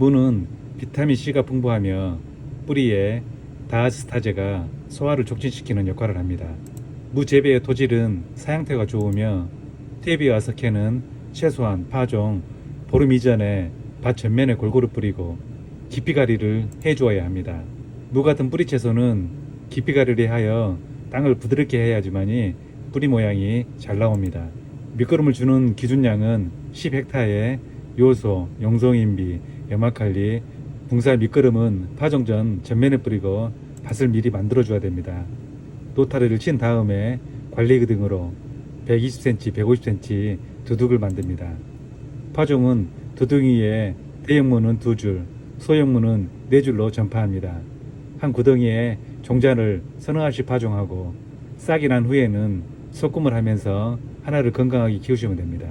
무는 비타민C가 풍부하며 뿌리에 다아스타제가 소화를 촉진시키는 역할을 합니다. 무 재배의 토질은 사양태가 좋으며 퇴비와 석회는 최소한 파종, 보름 이전에 밭 전면에 골고루 뿌리고 깊이가리를 해주어야 합니다. 무 같은 뿌리 채소는 깊이가리를 하여 땅을 부드럽게 해야지만이 뿌리 모양이 잘 나옵니다. 밑거름을 주는 기준량은 10헥타에 요소, 용성인비, 염화칼리, 붕살 밑거름은 파종 전 전면에 뿌리고 밭을 미리 만들어 줘야 됩니다. 노타리를 친 다음에 관리 등으로 120cm, 150cm 두둑을 만듭니다. 파종은 두둥 이에 대형무는 두 줄, 소형무는 네 줄로 전파합니다. 한 구덩이에 종자를 서너 알씩 파종하고 싹이 난 후에는 소금을 하면서 하나를 건강하게 키우시면 됩니다.